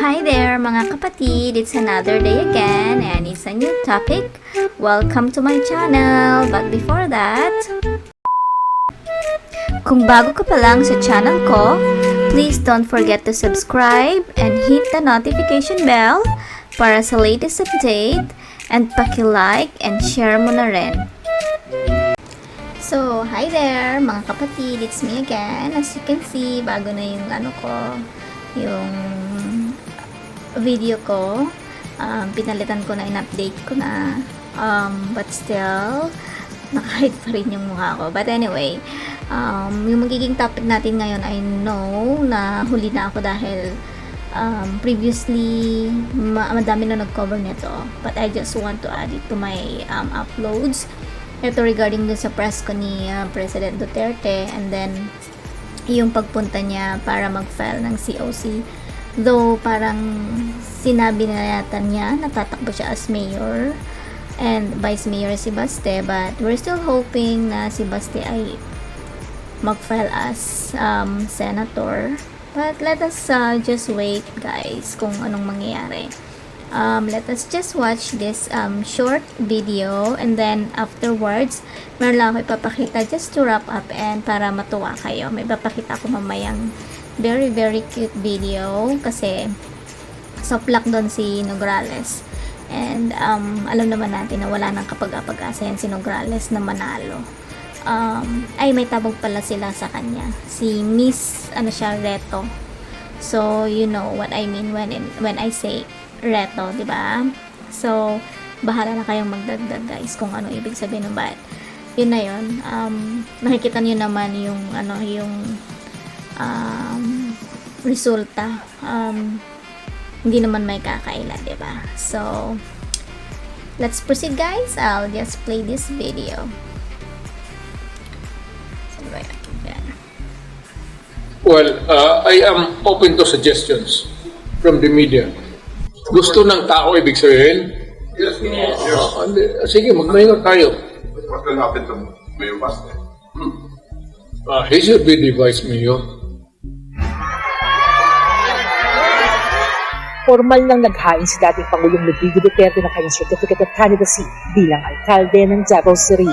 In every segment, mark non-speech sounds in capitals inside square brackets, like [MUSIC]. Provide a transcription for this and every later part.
Hi there mga kapatid! It's another day again and it's a new topic. Welcome to my channel! But before that, kung bago ka pa lang sa channel ko, please don't forget to subscribe and hit the notification bell para sa latest update and paki-like and share mo na rin. So, hi there mga kapatid, it's me again. As you can see, bago na yung ano ko, yung video ko. Um, pinalitan ko na, in-update ko na. Um, but still, [LAUGHS] nakahid pa rin yung mukha ko. But anyway, um, yung magiging topic natin ngayon, I know na huli na ako dahil um, previously, ma- madami na nag-cover nito. But I just want to add it to my um, uploads. Ito regarding dun sa press ko ni uh, President Duterte and then yung pagpunta niya para mag-file ng COC. Though parang sinabi na yata niya natatakbo siya as mayor and vice mayor si Baste but we're still hoping na si Baste ay mag-file as um, senator. But let us uh, just wait guys kung anong mangyayari. Um, let us just watch this um, short video and then afterwards meron lang ako ipapakita just to wrap up and para matuwa kayo. May ipapakita ko mamayang very very cute video kasi soplak doon si Nograles. And um, alam naman natin na wala nang kapag-apag-asa yan si Nograles na manalo. Um, ay, may tabog pala sila sa kanya. Si Miss, ano siya, Reto. So, you know what I mean when when I say Reto, di ba? So, bahala na kayong magdagdag guys kung ano ibig sabihin ng but yun na yun. Um, nakikita niyo naman yung ano yung um, resulta. Um, hindi naman may kakaila, di ba? So, let's proceed guys. I'll just play this video. Well, uh, I am open to suggestions from the media. Gusto ng tao, ibig sabihin? Yes, yes. Ah, hindi. sige, magmahinga tayo. What will happen to Mayor Baste? Uh, he should be the vice mayor. Formal nang naghain si dating Pangulong Rodrigo Duterte ng kanyang Certificate of Candidacy bilang alkalde ng Davao City.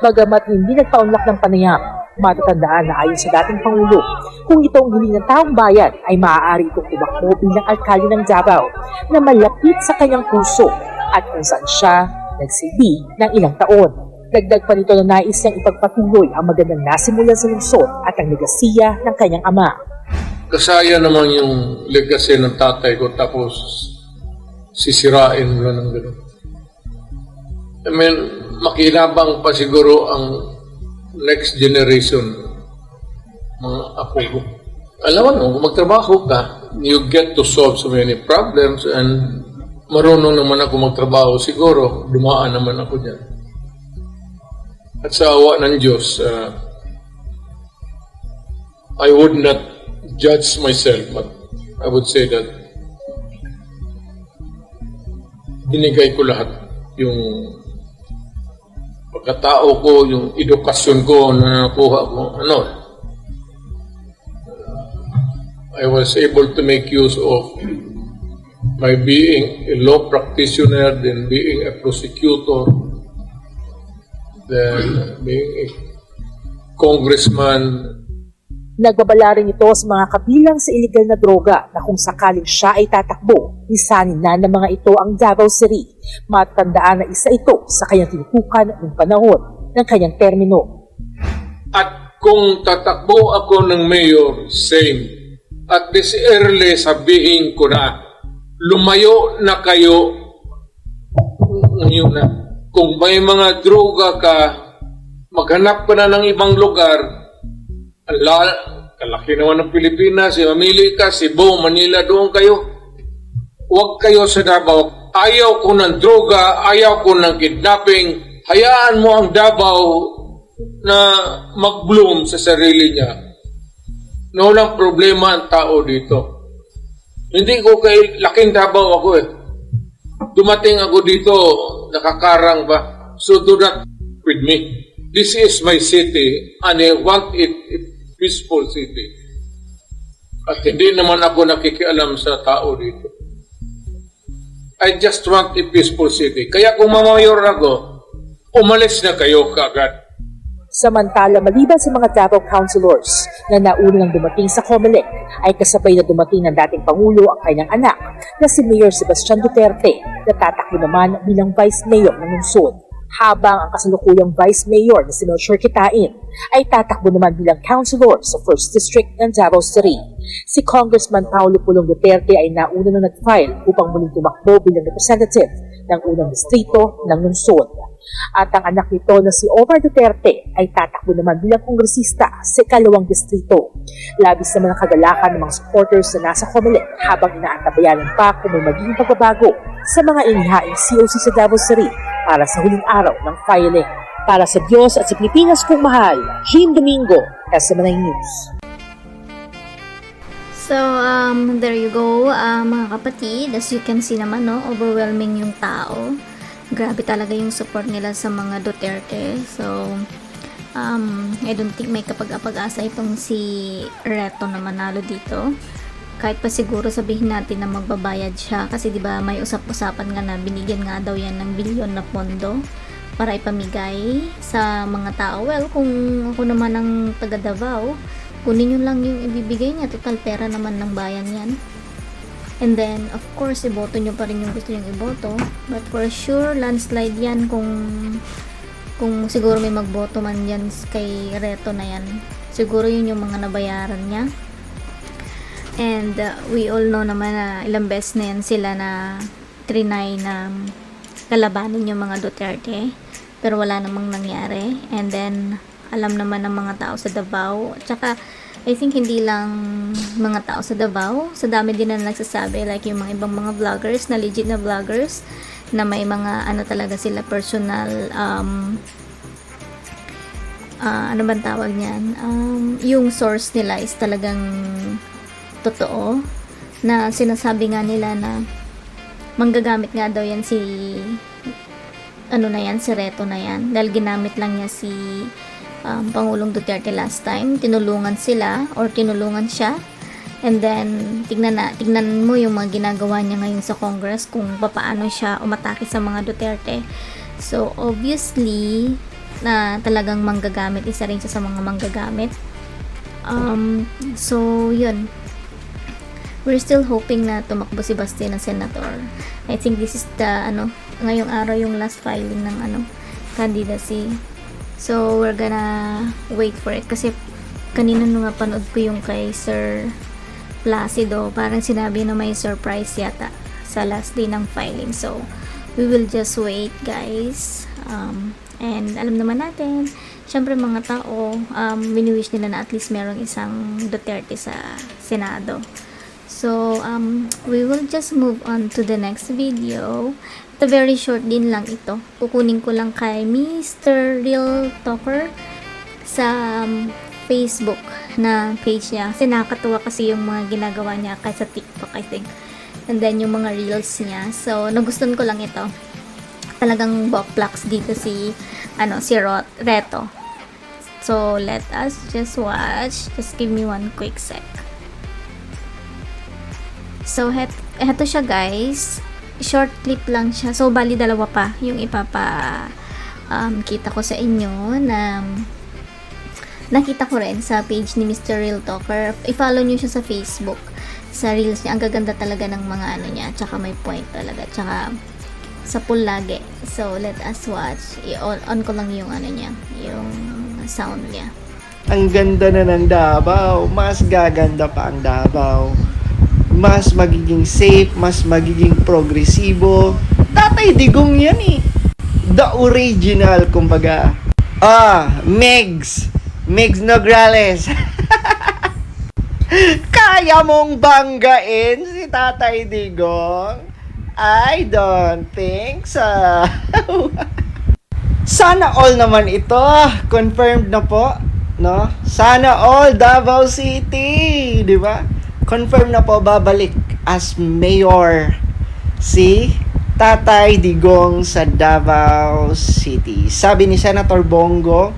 Bagamat hindi nagpaunlak ng panayam, matatandaan na ayon sa dating Pangulo, kung ito ang hiling ng taong bayan ay maaari itong tumakbo bilang alkalde ng Davao na malapit sa kanyang puso at kung saan siya nagsilbi ng ilang taon. Dagdag pa nito na nais niyang ipagpatuloy ang magandang nasimulan sa lungsod at ang legasiya ng kanyang ama. Kasaya naman yung legacy ng tatay ko tapos sisirain mo lang ng gano'n. I mean, makinabang pa siguro ang next generation, mga apo ko. Alam mo, kung magtrabaho ka, you get to solve so many problems and marunong naman ako magtrabaho siguro, dumaan naman ako dyan. At sa awa ng Diyos, uh, I would not judge myself, but I would say that binigay ko lahat yung pagkatao ko, yung edukasyon ko na nakuha ko, ano, I was able to make use of my being a law practitioner, then being a prosecutor, then being a congressman, Nagbabala rin ito sa mga kabilang sa illegal na droga na kung sakaling siya ay tatakbo, isanin na ng mga ito ang Davao City. Matandaan na isa ito sa kanyang tinutukan ng panahon ng kanyang termino. At kung tatakbo ako ng mayor, same. At this early sabihin ko na, lumayo na kayo ngayon na. Kung may mga droga ka, maghanap ka na ng ibang lugar, ala, kalaki naman ng Pilipinas, si mamili ka, Cebu, Manila, doon kayo. Huwag kayo sa Davao. Ayaw ko ng droga, ayaw ko ng kidnapping. Hayaan mo ang Davao na mag-bloom sa sarili niya. Na walang problema ang tao dito. Hindi ko kay laking Davao ako eh. Dumating ako dito, nakakarang ba? So do not with me. This is my city and I want it a peaceful city. At hindi naman ako nakikialam sa tao dito. I just want a peaceful city. Kaya kung mamayor ako, umalis na kayo kaagad. Samantala, maliban sa mga Davao councilors na nauna nang dumating sa COMELEC, ay kasabay na dumating ng dating Pangulo ang kanyang anak na si Mayor Sebastian Duterte na tatakbo naman bilang Vice Mayor ng lungsod. Habang ang kasalukuyang Vice Mayor na si Melchor Kitain ay tatakbo naman bilang councilor sa 1st District ng Davao City. Si Congressman Paulo Pulong Duterte ay nauna na nag-file upang muling tumakbo bilang representative ng unang distrito ng lungsod. At ang anak nito na si Omar Duterte ay tatakbo naman bilang kongresista sa ikalawang distrito. Labis naman ang kagalakan ng mga supporters na nasa Comelec habang inaantabayanan pa kung may magiging pagbabago sa mga inihaing COC sa Davao City para sa huling araw ng filing. Para sa Diyos at sa Pilipinas kong mahal, Jean Domingo, SMNI News. So, um, there you go, uh, mga kapatid. As you can see naman, no, overwhelming yung tao. Grabe talaga yung support nila sa mga Duterte. So, um, I don't think may kapag-apag-asa itong si Reto na manalo dito. Kahit pa siguro sabihin natin na magbabayad siya kasi 'di ba may usap-usapan nga na binigyan nga daw yan ng bilyon na pondo para ipamigay sa mga tao. Well, kung ako naman ang taga Davao, kunin nyo lang yung ibibigay niya. Total pera naman ng bayan yan. And then, of course, iboto nyo pa rin yung gusto yung iboto. But for sure, landslide yan kung kung siguro may magboto man yan kay Reto na yan. Siguro yun yung mga nabayaran niya. And uh, we all know naman na ilang beses na yan sila na trinay na kalabanin yung mga Duterte. Pero wala namang nangyari. And then, alam naman ng mga tao sa Davao. Tsaka, I think hindi lang mga tao sa Davao. Sa dami din na nagsasabi, like yung mga ibang mga vloggers, na legit na vloggers, na may mga ano talaga sila personal um, ah, ano bang tawag niyan? Um, yung source nila is talagang totoo na sinasabi nga nila na manggagamit nga daw yan si ano na yan, si Reto na yan. Dahil ginamit lang niya si um, Pangulong Duterte last time. Tinulungan sila or tinulungan siya. And then, tignan, na, tignan mo yung mga ginagawa niya ngayon sa Congress kung paano siya umatake sa mga Duterte. So, obviously, na talagang manggagamit. Isa rin siya sa mga manggagamit. Um, so, yun. We're still hoping na tumakbo si Basti na senator. I think this is the, ano, ngayong araw yung last filing ng, ano, candidacy. So, we're gonna wait for it. Kasi, kanina nung napanood ko yung kay Sir Placido, parang sinabi na may surprise yata sa last day ng filing. So, we will just wait, guys. Um, and alam naman natin, syempre mga tao, um, wini-wish nila na at least merong isang Duterte sa Senado. So, um, we will just move on to the next video. Ito very short din lang ito. Kukunin ko lang kay Mr. Real Talker sa um, Facebook na page niya. Kasi nakakatuwa kasi yung mga ginagawa niya kahit sa TikTok, I think. And then yung mga reels niya. So, nagustuhan ko lang ito. Talagang boplax dito si, ano, si Rot, Reto. So, let us just watch. Just give me one quick sec. So, het, heto siya guys. Short clip lang siya. So, bali dalawa pa yung ipapa um, kita ko sa inyo na nakita ko rin sa page ni Mr. Real Talker. I-follow nyo siya sa Facebook. Sa reels niya. Ang gaganda talaga ng mga ano niya. Tsaka may point talaga. Tsaka sa pool lagi. So, let us watch. I-on on ko lang yung ano niya. Yung sound niya. ang ganda na ng Davao, mas gaganda pa ang Davao. Mas magiging safe, mas magiging progresibo. Tatay Digong yan eh. The original, kumbaga. Ah, Megs. Megs Nograles. [LAUGHS] Kaya mong banggain si Tatay Digong? I don't think so. [LAUGHS] Sana all naman ito. Confirmed na po. No? Sana all Davao City. Di ba? Confirmed na po babalik as mayor si Tatay Digong sa Davao City. Sabi ni Senator Bongo,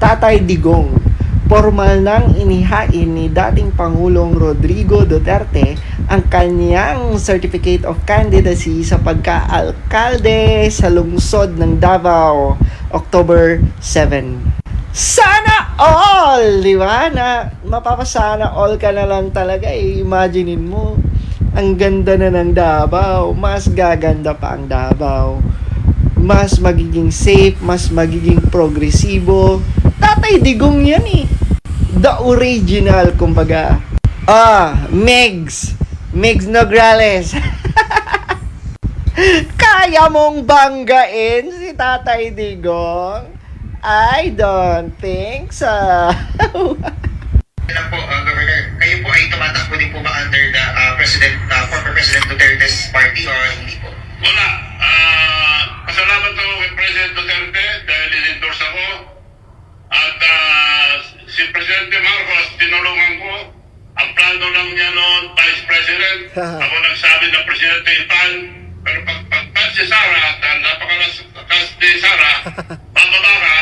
Tatay Digong formal nang inihain ni dating Pangulong Rodrigo Duterte ang kanyang Certificate of Candidacy sa pagka-alkalde sa lungsod ng Davao, October 7. Sana all! Di ba? Na mapapasana all ka na lang talaga. Eh, imaginein mo, ang ganda na ng Davao. Mas gaganda pa ang Davao. Mas magiging safe, mas magiging progresibo. Tatay Digong yan eh. The original, kumbaga. Ah, Megs. Megs Nograles. [LAUGHS] Kaya mong banggain si Tatay Digong? I don't think so. lang po, uh, Governor, kayo po ay tumatakbo din po ba under the uh, President, uh, former President Duterte's party or hindi po? Wala. Ah, pasalamat ako kay President Duterte dahil in-endorse ako. At ah, si Presidente Marcos, tinulungan ko. Ang plano lang niya noon, Vice President. ako nagsabi ng Presidente Ipan. Pero pag pagpat si Sara at ang napakalakas ni Sara, [LAUGHS] bababa ka,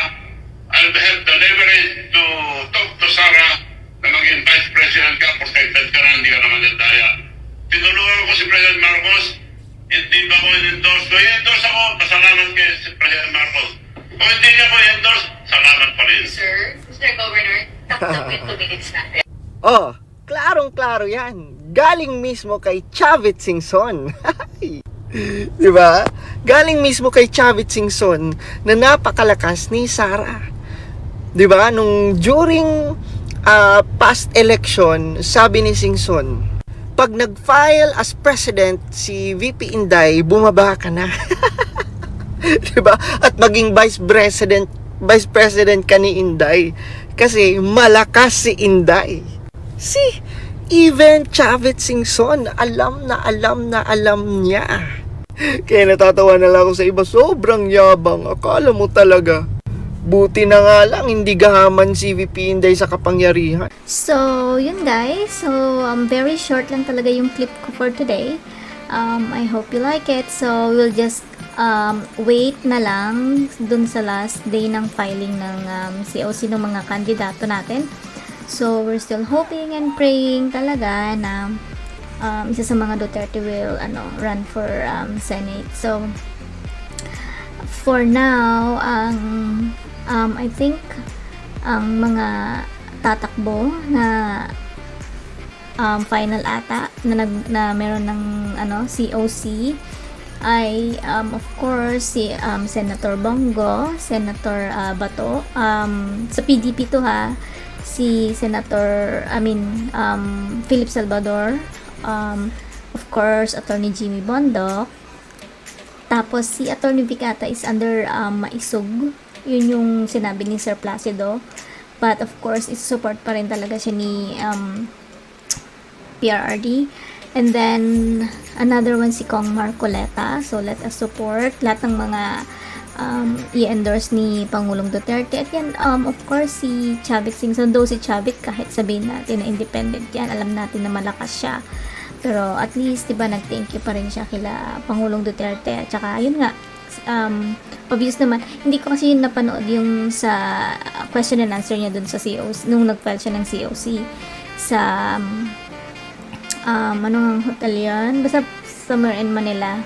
I'll have the leverage to talk to Sara na maging Vice President ka, protected ka na, hindi ka naman nadaya. Tinulungan ko si President Marcos, hindi ba ko in-endorse ko? I-endorse ako, pasalamat kay si President Marcos. Kung hindi niya ko i-endorse, salamat pa rin. Sir, Mr. Governor, yung two minutes natin. Oh, klarong-klaro yan. Galing mismo kay Chavit Singson. [LAUGHS] Di ba? Galing mismo kay Chavit Singson na napakalakas ni Sara. Di ba? Nung during ah, past election, sabi ni Singson, pag nag-file as president si VP Inday, bumaba ka na. [LAUGHS] 'di ba? At maging vice president, vice president ka ni Inday kasi malakas si Inday. Si even Chavit Singson, alam na alam na alam niya. Kaya natatawa na lang ako sa iba, sobrang yabang. Akala mo talaga. Buti na nga lang, hindi gahaman si VP Inday sa kapangyarihan. So, yun guys. So, um, very short lang talaga yung clip ko for today. Um, I hope you like it. So, we'll just um, wait na lang dun sa last day ng filing ng um, COC ng mga kandidato natin. So, we're still hoping and praying talaga na um, isa sa mga Duterte will ano, run for um, Senate. So, for now, ang um, I think ang mga tatakbo na um, final ata na, nag, na meron ng ano COC ay um, of course si um, Senator Bongo, Senator uh, Bato, um, sa PDP to ha, si Senator, I mean, um, Philip Salvador, um, of course, Attorney Jimmy Bondo, tapos si Attorney Vicata is under um, Maisug. Yun yung sinabi ni Sir Placido. But of course, is support pa rin talaga siya ni um, PRRD. And then, another one si Kong Marcoleta. So, let us support lahat ng mga um, i-endorse ni Pangulong Duterte. At yan, um, of course, si Chavit Singson. Though si Chavit, kahit sabihin natin na independent yan, alam natin na malakas siya. Pero at least, 'di ba, nag-thank you pa rin siya kila Pangulong Duterte. At saka yun nga, um, obvious naman, hindi ko kasi yun napanood yung sa question and answer niya dun sa COC, nung nag-file siya ng COC sa um, um, anong hotel yun? Basta somewhere in Manila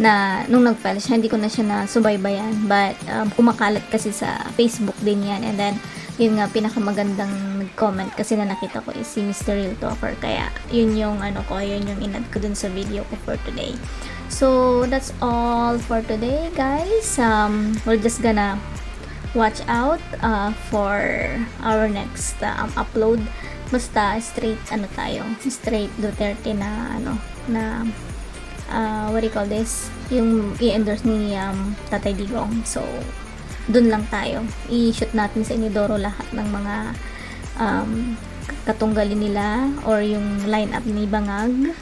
na nung nag-file siya, hindi ko na siya nasubaybayan. But, um, kumakalat kasi sa Facebook din yan. And then, yun nga, pinakamagandang nag-comment kasi na nakita ko is si Mr. Real Talker. Kaya, yun yung, ano ko, yun yung inad ko dun sa video ko for today. So, that's all for today, guys. Um, we're just gonna watch out uh, for our next um, upload. Basta straight ano tayo, straight Duterte na ano na uh, what do you call this? Yung i-endorse ni um, Tatay Digong. So, dun lang tayo. I-shoot natin sa Inidoro lahat ng mga um, katunggalin nila or yung lineup ni Bangag.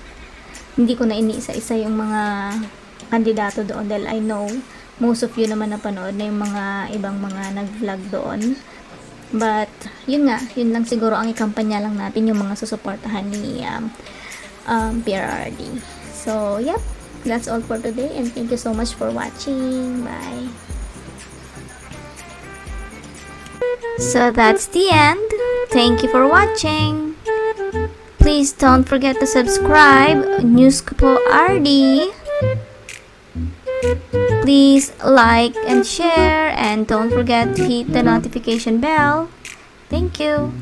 Hindi ko na iniisa-isa yung mga kandidato doon dahil I know most of you naman napanood na yung mga ibang mga nag-vlog doon. But, yun nga, yun lang siguro ang ikampanya lang natin yung mga susuportahan ni um, um, PRRD. So, yep, that's all for today and thank you so much for watching. Bye! So that's the end. Thank you for watching. Please don't forget to subscribe News po RD. Please like and share and don't forget to hit the notification bell. Thank you.